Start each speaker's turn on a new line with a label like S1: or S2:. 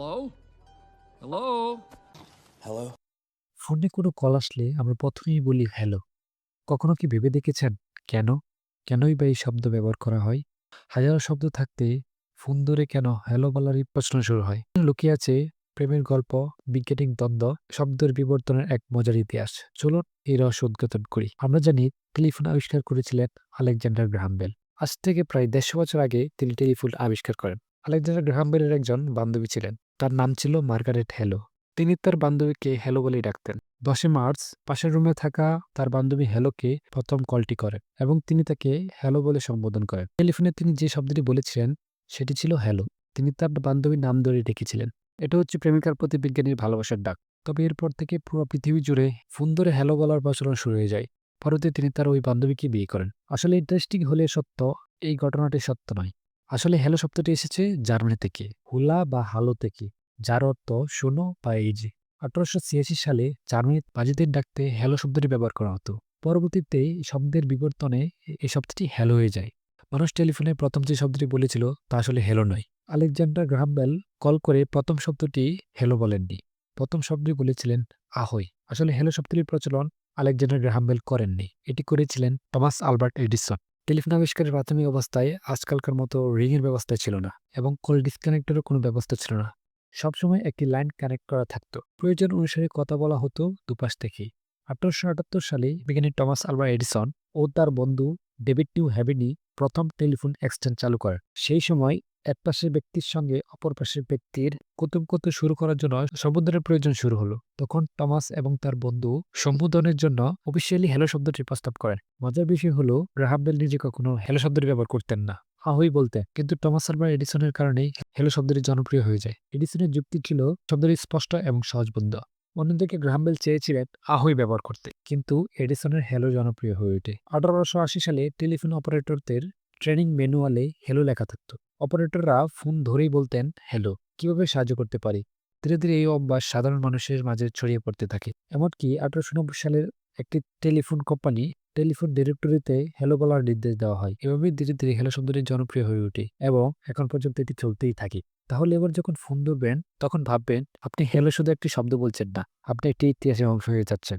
S1: Hello? Hello?
S2: Hello?
S3: ফোনে কোনো call আসলে আমরা প্রথমেই বলি হ্যালো। কখনো কি ভেবে দেখেছেন? কেন? কেনই বা এই শব্দ ব্যবহার করা হয়? হাজারো শব্দ থাকতে ফোন ধরে কেন হ্যালো বলারই প্রশ্ন শুরু হয়। লুকিয়ে আছে প্রেমের গল্প বিজ্ঞানিক দ্বন্দ্ব শব্দের বিবর্তনের এক মজার ইতিহাস। চলুন এই রহস্য উদ্ঘাটন করি। আমরা জানি টেলিফোন আবিষ্কার করেছিলেন আলেকজান্ডার গ্রাহাম বেল আজ থেকে প্রায় দেড়শো বছর আগে তিনি টেলিফোন আবিষ্কার করেন। আলেকজান্ডার গ্রাহাম বেলের একজন বান্ধবী ছিলেন। তার নাম ছিল মার্গারেট হ্যালো। তিনি তার বান্ধবীকে হ্যালো বলেই ডাকতেন। দশে মার্চ, পাশের রুমে থাকা তার বান্ধবী হ্যালোকে প্রথম কলটি করেন এবং তিনি তাকে হ্যালো বলে সম্বোধন করেন। টেলিফোনে তিনি যে শব্দটি বলেছিলেন, সেটি ছিল হ্যালো। তিনি তার বান্ধবীর নাম ধরে ডেকেছিলেন। এটা হচ্ছে প্রেমিকার প্রতি বিজ্ঞানীর ভালোবাসার ডাক। তবে এরপর থেকে পুরো পৃথিবী জুড়ে ফোন ধরে হ্যালো বলার প্রচলন শুরু হয়ে যায়। পরবর্তী তিনি তার ওই বান্ধবীকে বিয়ে করেন। আসলে ইন্টারেস্টিং হলে সত্য, এই ঘটনাটি সত্য নয়। আসলে হ্যালো শব্দটি এসেছে জার্মানি থেকে হুলা বা হালো থেকে যার অর্থ শোনো বা এই যে, আঠারোশো ছিয়াশি সালে জার্মানির বাজিদের ডাকতে হ্যালো শব্দটি ব্যবহার করা হতো। পরবর্তীতে শব্দের বিবর্তনে এই শব্দটি হ্যালো হয়ে যায়। মানুষ টেলিফোনে প্রথম যে শব্দটি বলেছিল তা আসলে হ্যালো নয়। আলেকজান্ডার গ্রাহাম বেল কল করে প্রথম শব্দটি হ্যালো বলেননি। প্রথম শব্দটি বলেছিলেন আহই। আসলে হ্যালো শব্দটির প্রচলন আলেকজান্ডার গ্রাহামবেল করেননি। এটি করেছিলেন টমাস আলবার্ট এডিসন। টেলিফোন আবিষ্কারের প্রাথমিক অবস্থায় আজকালকার মতো রিংয়ের ব্যবস্থা ছিল না এবং কল ডিসকানেক্টেরও কোনো ব্যবস্থা ছিল না। সবসময় একটি লাইন কানেক্ট করা থাকত। প্রয়োজন অনুসারে কথা বলা হতো দুপাশ থেকেই। আঠারোশো আটাত্তর সালে বিজ্ঞানী টমাস আলবা এডিসন ও তার বন্ধু ডেভিড নিউ হ্যাভিনি প্রথম টেলিফোন এক্সচেঞ্জ চালু করেন। সেই সময় এক পাশের ব্যক্তির সঙ্গে অপর পাশের ব্যক্তির কুতুমকত শুরু করার জন্য সম্বোধনের প্রয়োজন শুরু হলো। তখন টমাস এবং তার বন্ধু সম্বোধনের জন্য অফিসিয়ালি হ্যালো শব্দটি প্রস্তাব করেন। মজার বিষয় হলো রাহাবেল নিজে কখনো হ্যালো শব্দটি ব্যবহার করতেন না। আহই বলতেন কিন্তু টমাস আলবা এডিসনের কারণেই হ্যালো শব্দটি জনপ্রিয় হয়ে যায়। এডিসনের যুক্তি ছিল শব্দটি স্পষ্ট এবং সহজবন্ধ অন্যদিকে গ্রাহামবেল চেয়েছিলেন আহই ব্যবহার করতে। কিন্তু এডিসনের হ্যালো জনপ্রিয় হয়ে ওঠে। আঠারোশো আশি সালে টেলিফোন অপারেটরদের ট্রেনিং ম্যানুয়ালে হ্যালো লেখা থাকতো। অপারেটররা ফোন ধরেই বলতেন হ্যালো কীভাবে সাহায্য করতে পারি? ধীরে ধীরে এই অভ্যাস সাধারণ মানুষের মাঝে ছড়িয়ে পড়তে থাকে। এমনকি আঠারোশো নব্বই সালের একটি টেলিফোন কোম্পানি টেলিফোন ডিরেক্টরিতে হ্যালো বলার নির্দেশ দেওয়া হয়। এভাবে ধীরে ধীরে হ্যালো শব্দটি জনপ্রিয় হয়ে ওঠে এবং এখন পর্যন্ত এটি চলতেই থাকে। তাহলে এবার যখন ফোন ধরবেন, তখন ভাববেন, আপনি হ্যালো শুধু একটি শব্দ বলছেন না, আপনি একটি ইতিহাসের অংশ হয়ে যাচ্ছেন।